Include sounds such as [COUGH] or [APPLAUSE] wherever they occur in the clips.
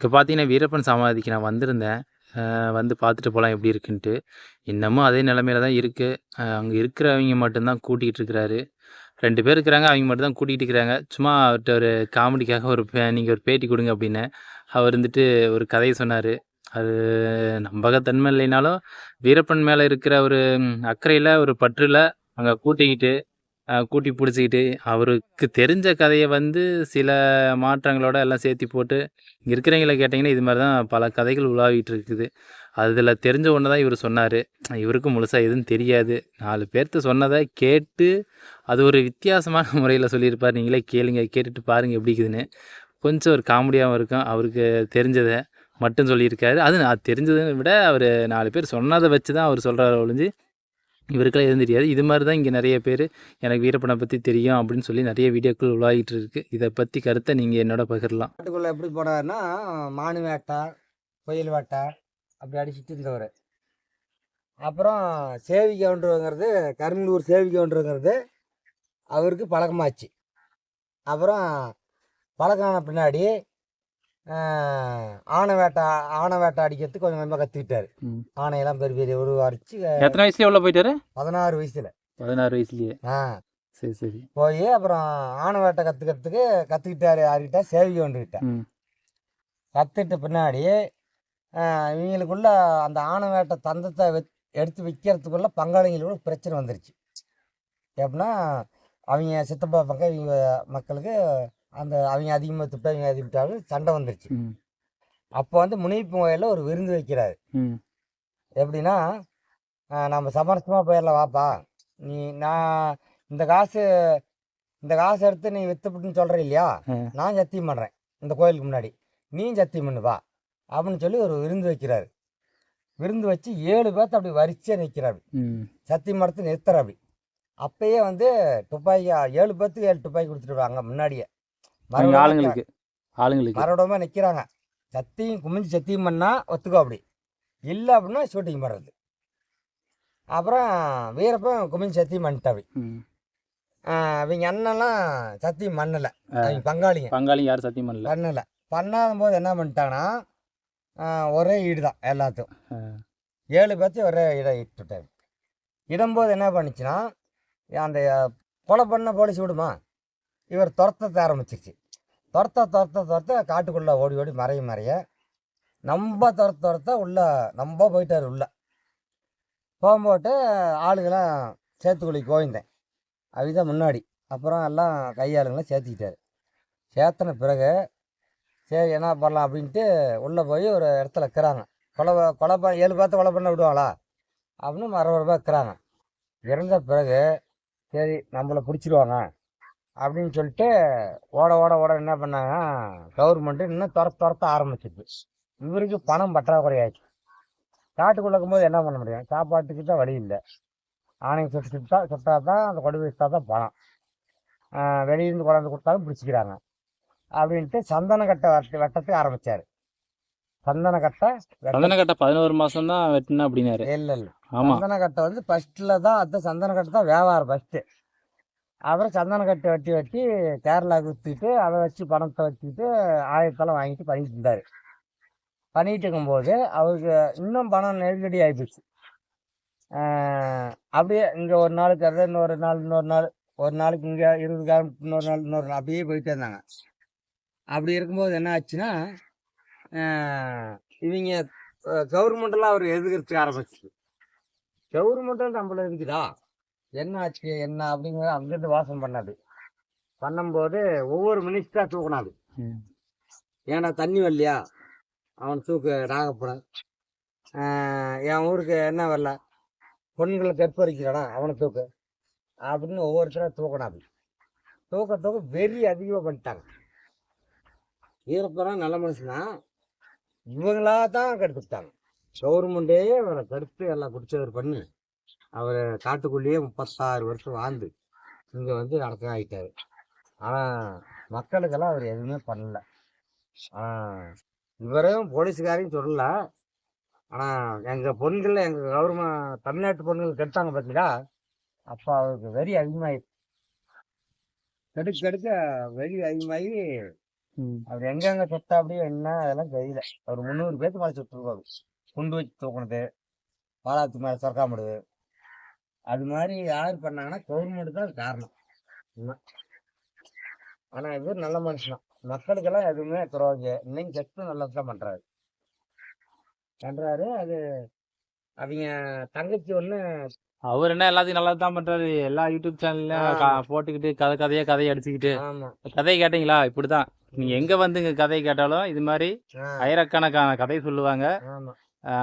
இப்போ பார்த்தீங்கன்னா வீரப்பன் சமாதிக்கு நான் வந்திருந்தேன். வந்து பார்த்துட்டு போகலாம் எப்படி இருக்குன்ட்டு. இன்னமும் அதே நிலமையில தான் இருக்குது அங்கே இருக்கிறவங்க மட்டும்தான் கூட்டிகிட்டு இருக்கிறாரு. ரெண்டு பேர் இருக்கிறாங்க அவங்க மட்டும் தான் கூட்டிகிட்டு இருக்கிறாங்க. சும்மா அவர்கிட்ட ஒரு காமெடிக்காக ஒரு நீங்கள் ஒரு பேட்டி கொடுங்க அப்படின்னு அவர் வந்துட்டு ஒரு கதையை சொன்னார். அது நம்பகத்தன்மை இல்லைனாலும் வீரப்பன் மேலே இருக்கிற ஒரு அக்கறையில் ஒரு பற்றில் அங்கே கூட்டிக்கிட்டு கூட்டி பிடிச்சிக்கிட்டு அவருக்கு தெரிஞ்ச கதையை வந்து சில மாற்றங்களோட எல்லாம் சேர்த்தி போட்டு இங்கே இருக்கிறவங்கள கேட்டிங்கன்னா இது மாதிரி தான் பல கதைகள் உலாவிட்டு இருக்குது. அதில் தெரிஞ்ச ஒன்று தான் இவர் சொன்னார். இவருக்கு முழுசாக எதுவும் தெரியாது. நாலு பேர்த்து சொன்னதை கேட்டு அது ஒரு வித்தியாசமான [LAUGHS] முறையில் சொல்லியிருப்பார். நீங்களே கேளுங்க கேட்டுட்டு பாருங்கள் எப்படி இருக்குதுன்னு. கொஞ்சம் ஒரு காமெடியாகவும் இருக்கும். அவருக்கு தெரிஞ்சதை மட்டும் சொல்லியிருக்காரு. அது நான் தெரிஞ்சதை விட அவர் நாலு பேர் சொன்னதை வச்சு தான் அவர் சொல்கிறார் ஒழிஞ்சு இவருக்கெல்லாம் எதுவும் தெரியாது. இது மாதிரி தான் இங்கே நிறைய பேர் எனக்கு வீரப்பனை பற்றி தெரியும் அப்படின்னு சொல்லி நிறைய வீடியோக்கள் உலாகிட்டு இருக்கு. இதை பற்றி கருத்தை நீங்கள் என்னோட பகிரலாம். காட்டுக்குள்ளே எப்படி போனாருன்னா மானு வேட்டை புயல் வேட்டை அப்படி அடிச்சுட்டு இருந்தவர். அப்புறம் சேவி கவுண்டருங்கிறது கரும்பலூர் சேவி கவுண்டருங்கிறது அவருக்கு பழக்கமாச்சு. அப்புறம் பழக்கான பின்னாடி ஆனை வேட்டை ஆனை வேட்டை அடிக்கிறதுக்கு கொஞ்சம் கொஞ்சமாக கற்றுக்கிட்டாரு. ஆனையெல்லாம் பெரிய பெரிய ஒரு அடிச்சு எத்தனை வயசுல எவ்வளோ போயிட்டாரு? பதினாறு வயசில். பதினாறு வயசுலயே. ஆ. சரி சரி. போய் அப்புறம் ஆனை வேட்டை கற்றுக்கிறதுக்கு கற்றுக்கிட்டாரு யார்கிட்ட? சேவி கவுண்டர்கிட்ட ம். கற்றுட்ட பின்னாடி இவங்களுக்குள்ள அந்த ஆணை வேட்டை தந்தத்தை வெத் எடுத்து விற்கிறதுக்குள்ள பங்காளிகளுக்குள்ள பிரச்சனை வந்துருச்சு. எப்படின்னா அவங்க சித்தப்பா பக்கம் இவங்க மக்களுக்கு அந்த அவங்க அதிகமாக திட்ட அவங்க அதிகமாட்டாலும் சண்டை வந்துருச்சு. அப்போ வந்து முனிப்பு கோயிலில் ஒரு விருந்து வைக்கிறாரு. எப்படின்னா நம்ம சமரசமாக போயிடலாம் வாப்பா. நீ நான் இந்த காசு இந்த காசு எடுத்து நீ வித்துப்புட்டுன்னு சொல்கிற இல்லையா. நான் சத்தியம் பண்ணுறேன் இந்த கோயிலுக்கு முன்னாடி. நீ சத்தியம் பண்ணு வா. அப்படின்னு சொல்லி ஒரு விருந்து வைக்கிறாரு. விருந்து வச்சு ஏழு பேர்த்த அப்படி வரிசையாக நிற்கிறாரு சத்தியம் மரத்து நிறுத்துற அப்படி. அப்பயே வந்து துப்பாக்கி ஏழு பேர்த்துக்கு ஏழு துப்பாக்கி கொடுத்துருவாங்க முன்னாடியே. அவங்க ஆளுங்களுக்கு ஆளுங்களுக்கு. மறுபடியுமா நிற்கிறாங்க சத்தியம் குமிஞ்சு சத்தியம் பண்ணால் ஒத்துக்கோ அப்படி. இல்லை அப்படின்னா ஷூட்டிங் பண்ணுறது அப்புறம் வீரப்பன் குமிஞ்சு சத்தியம் பண்ணிட்டாப்படி ம். அவங்க அண்ணன்லாம் சத்தியம் பண்ணலை. அவங்க பங்காளிங்க. பங்காளி யாரும் சத்தியம் பண்ணல. பண்ணலை. பண்ணாத போது என்ன பண்ணிட்டாங்கன்னா ஒரே ஈடு தான் எல்லாத்துக்கும். ஏழு பேர்த்தையும் ஒரே இடம் இட்டுட்டாரு. இடும்போது என்ன பண்ணுச்சுன்னா அந்த கொலை பண்ண போலீஸ் விடுமா? இவர் துரத்த ஆரம்பிச்சிருச்சு. துரத்த துரத்த துரத்த காட்டுக்குள்ளே ஓடி ஓடி மறைய மறைய. நம்ம துரத்த துரத்த உள்ளே நம்ம போயிட்டார் உள்ளே. போகும்போட்டு ஆளுங்களாம் சேத்துக்குழி கோவிந்தேன் அதுதான் முன்னாடி. அப்புறம் எல்லாம் கையாளுங்களாம் சேர்த்துக்கிட்டார் சேர்த்தன பிறகு சரி என்ன பண்ணலாம் அப்படின்ட்டு உள்ளே போய் ஒரு இடத்துல இருக்கிறாங்க. கொலை கொலை ப ஏழு பேர்த்த கொலை பண்ண விடுவாங்களா அப்படின்னு மரபரப்பாக இருக்கிறாங்க. இறந்த பிறகு சரி நம்மளை பிடிச்சிருவாங்க. அப்படின்னு சொல்லிட்டு ஓட ஓட ஓட என்ன பண்ணாங்க? கவர்மெண்ட்டு இன்னும் துரத்த துரத்த ஆரம்பிச்சிது இவருக்கு பணம் பற்றாக்குறையாச்சு. காட்டுக்குள்ள இருக்கும்போது என்ன பண்ண முடியும்? சாப்பாட்டுக்கு தான் வழி இல்லை. ஆணையம் சுட்டு சுட்டா சுட்டா தான் அந்த கொடி வச்சா தான் பணம். வெளியிருந்து கொண்டாந்து கொடுத்தாலும் பிடிச்சிக்கிறாங்க. அப்படின்ட்டு சந்தன கட்டை வெட்ட வெட்டத்துக்கு ஆரம்பிச்சாரு. சந்தன கட்டை சந்தன கட்ட பதினோரு மாசம் தான் வெட்டினா அப்படின்னாரு. இல்லை இல்லை. சந்தன கட்டை வந்து ஃபஸ்ட்டில் தான் அந்த சந்தன கட்டை தான் வியாபாரம் ஃபஸ்ட்டு அப்புறம் சந்தன கட்டை வெட்டி வெட்டி கேரளாவுக்கு விற்றுட்டு அதை வச்சு பணத்தை வச்சுக்கிட்டு ஆயிரத்தெல்லாம் வாங்கிட்டு பண்ணிட்டு இருந்தார். பண்ணிட்டு இருக்கும்போது அவருக்கு இன்னும் பணம் நெருக்கடி ஆகிப்போச்சு அப்படியே இங்கே ஒரு நாளுக்கு அதை இன்னொரு நாள் இன்னொரு நாள் ஒரு நாளைக்கு இங்கே இருபது காலம் இன்னொரு நாள் இன்னொரு நாள் அப்படியே போயிட்டே இருந்தாங்க. அப்படி இருக்கும்போது என்ன ஆச்சுன்னா இவங்க கவர்மெண்ட்டெல்லாம் அவர் எதிர்க்கிறதுக்கு ஆரம்பிச்சு கவர்மெண்ட்டில் நம்மள இருக்குதா என்ன ஆச்சு? என்ன? அப்படிங்கிறத அங்கேருந்து வாசம் பண்ணாது. பண்ணும்போது ஒவ்வொரு மினிஸ்டராக தூக்கினாது. ஏன்னா தண்ணி வரலையா? அவன் தூக்கு நாகப்படம் என் ஊருக்கு என்ன வரல? பொண்ணுங்களை கற்பறிக்கிறானா அவனை தூக்கு. அப்படின்னு ஒவ்வொருத்தராக தூக்கினாது. தூக்க தூக்க வெறி அதிகமாக பண்ணிட்டாங்க. ஈரப்பெல்லாம் நல்ல மனுஷனா? இவங்களா தான் கெடுத்துட்டாங்க கவர்மெண்டே அவரை கடுத்து எல்லாம் குடிச்சவர் பண்ணி. அவர் காட்டுக்குள்ளேயே முப்பத்தாறு வருஷம் வாழ்ந்து இங்கே வந்து அடக்கம் ஆகிட்டாரு ஆனால் மக்களுக்கெல்லாம் அவர் எதுவுமே பண்ணல. ஆனால் இவரையும் போலீஸுக்காரையும் சொல்லல. ஆனால் எங்கள் பொண்கள் எங்கள் கவர்மெண்ட் தமிழ்நாட்டு பொண்ணுகள் கெடுத்தாங்க பார்த்தீங்களா அப்போ அவருக்கு வெறி அதிகமாகி கெடுக்க கெடுக்க வெறி அதிகமாகி. அவர் எங்கெங்க சுத்தா அப்படியே என்ன அதெல்லாம் தெரியல. அவர் முந்நூறு பேர்த்து மேலே சுற்றுருவாரு குண்டு வச்சு தூக்குனது பாலாத்து மேலே சொரக்காமடுது அது மாதிரி யார் பண்ணாங்கன்னா கவர்மெண்ட் தான் காரணம். உண்மை. ஆனா இவர் நல்ல மனுஷன். மக்களுக்கெல்லாம் எதுவுமே துறவாங்க இன்னைக்கு செத்து நல்லது தான் பண்றாரு. பண்றாரு அது அவங்க தங்கச்சி ஒண்ணு அவர் என்ன எல்லாத்தையும் நல்லா தான் பண்றாரு. எல்லா யூடியூப் சேனல்லையும் போட்டுக்கிட்டு கதை கதையா கதையை அடிச்சுக்கிட்டு. கதையை கேட்டீங்களா? இப்படிதான் நீங்க எங்க வந்து இங்க கதையை கேட்டாலும் இது மாதிரி ஆயிரக்கணக்கான கதை சொல்லுவாங்க.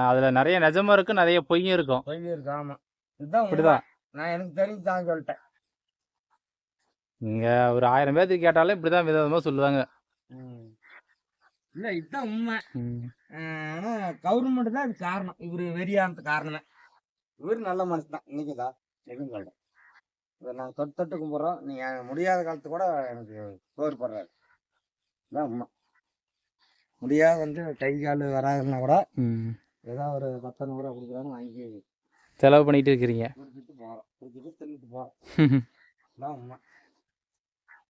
அதுல நிறைய நிஜமும் இருக்கும் நிறைய பொய்யும் இருக்கும். பொய் இருக்கு ஆமா. இதுதான் நான் எனக்கு தெரிஞ்சு தான் சொல்லிட்டேன். நீங்க ஒரு ஆயிரம் பேர்த்துக்கு கேட்டாலும் இப்படிதான் விதவிதமா சொல்லுவாங்க. இல்ல இதுதான் உண்மை. ஆனா கவர்மெண்ட் தான் இது காரணம். இவரு வெறியானது காரணமே. இவர் நல்ல மனுஷன் தான் இன்னைக்குதா? எதுவும் சொல்றேன் இதை நாங்கள் தொட்டு தொட்டு கும்பிட்றோம். நீங்க முடியாத காலத்து கூட எனக்கு சோறு போடுறாரு. இதான் உண்மை. முடியாத வந்து கை கால் வராதுன்னா கூட ம். ஏதோ ஒரு பத்து நூறுரூவா கொடுக்குறாங்க வாங்கி செலவு பண்ணிட்டு இருக்கிறீங்க. [LAUGHS]